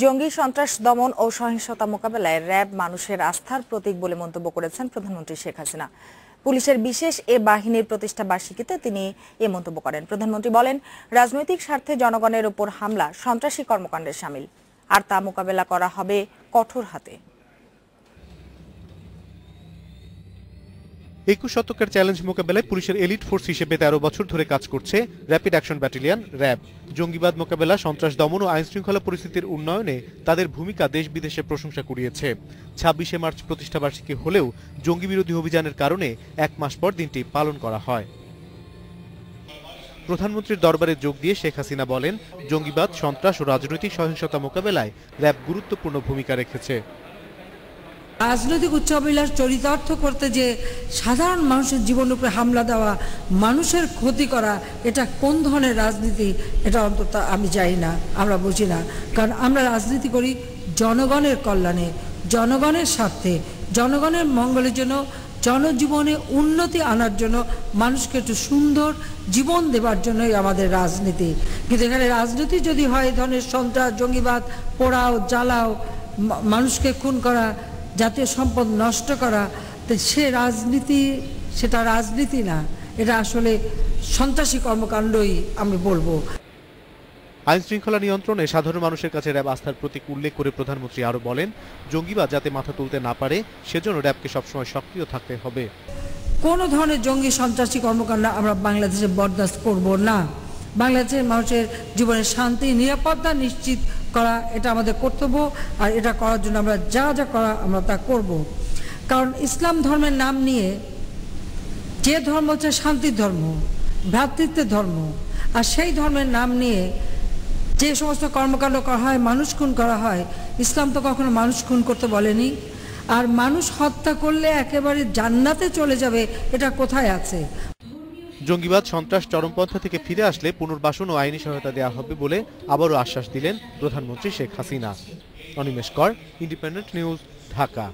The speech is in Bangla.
জঙ্গি সন্ত্রাস দমন ও সহিংসতা মোকাবেলায় র্যাব মানুষের আস্থার প্রতীক বলে মন্তব্য করেছেন প্রধানমন্ত্রী শেখ হাসিনা। পুলিশের বিশেষ এ বাহিনীর প্রতিষ্ঠা বার্ষিকীতে তিনি এ মন্তব্য করেন। প্রধানমন্ত্রী বলেন, রাজনৈতিক স্বার্থে জনগণের উপর হামলা সন্ত্রাসী কর্মকাণ্ডের সামিল। আর তা মোকাবেলা করা হবে কঠোর হাতে। একুশ শতকের চ্যালেঞ্জ মোকাবেলায় পুলিশের এলিট ফোর্স হিসেবে তেরো বছর ধরে কাজ করছে র্যাপিড অ্যাকশন ব্যাটালিয়ন, র্যাব। জঙ্গিবাদ মোকাবেলা, সন্ত্রাস দমন ও আইন শৃঙ্খলা পরিস্থিতির উন্নয়নে তাদের ভূমিকা দেশ বিদেশে প্রশংসা কুড়িয়েছে। ছাব্বিশে মার্চ প্রতিষ্ঠাবার্ষিকী হলেও জঙ্গি বিরোধী অভিযানের কারণে এক মাস পর দিনটি পালন করা হয়। প্রধানমন্ত্রীর দরবারে যোগ দিয়ে শেখ হাসিনা বলেন, জঙ্গিবাদ, সন্ত্রাস ও রাজনৈতিক সহিংসতা মোকাবেলায় র্যাব গুরুত্বপূর্ণ ভূমিকা রেখেছে। রাজনৈতিক উচ্চাবিলাস চরিতার্থ করতে যে সাধারণ মানুষের জীবনের উপরে হামলা দেওয়া মানুষের ক্ষতি করা, এটা কোন ধরনের রাজনীতি, এটা অন্তত আমি জানি না, আমরা বুঝি না। কারণ আমরা রাজনীতি করি জনগণের কল্যাণে, জনগণের স্বার্থে, জনগণের মঙ্গলের জন্য, জনজীবনে উন্নতি আনার জন্য, মানুষকে একটু সুন্দর জীবন দেবার জন্যই আমাদের রাজনীতি। কিন্তু এখানে রাজনীতি যদি হয়, ধরনের সন্ত্রাস, জঙ্গিবাদ, পোড়াও, জ্বালাও মানুষকে খুন করা জাতীয় সম্পদ নষ্ট করা তো সে রাজনীতি সেটা রাজনীতি না। এটা আসলে সন্ত্রাসী কর্মকাণ্ডই আমি বলব। আইন শৃঙ্খলা নিয়ন্ত্রণে সাধারণ মানুষের কাছে র্যাব আস্থার প্রতীক উল্লেখ করে প্রধানমন্ত্রী আরও বলেন জঙ্গিবাদ যাতে মাথা তুলতে না পারে সেজন্য র্যাবকে সবসময় সক্রিয় থাকতে হবে। কোনো ধরনের জঙ্গি সন্ত্রাসী কর্মকাণ্ড আমরা বাংলাদেশে বরদাস্ত করব না? বাংলাদেশের মানুষের জীবনের শান্তি নিরাপত্তা নিশ্চিত করা, এটা আমাদের কর্তব্য, আর এটা করার জন্য আমরা যা যা করা আমরা তা করব। কারণ ইসলাম ধর্মের নাম নিয়ে যে ধর্ম হচ্ছে শান্তির ধর্ম, ভ্রাতৃত্বের ধর্ম, আর সেই ধর্মের নাম নিয়ে যে সমস্ত কর্মকাণ্ড করা হয়, মানুষ খুন করা হয়, ইসলাম তো কখনো মানুষ খুন করতে বলেনি। আর মানুষ হত্যা করলে একেবারে জান্নাতে চলে যাবে, এটা কোথায় আছে? জঙ্গিবাদ, সন্ত্রাস, চরমপন্থা থেকে ফিরে আসলে পুনর্বাসন ও আইনি সহায়তা দেওয়া হবে বলে আবারও আশ্বাস দিলেন প্রধানমন্ত্রী শেখ হাসিনা। অনিমেষ কর, ইন্ডিপেন্ডেন্ট নিউজ, ঢাকা।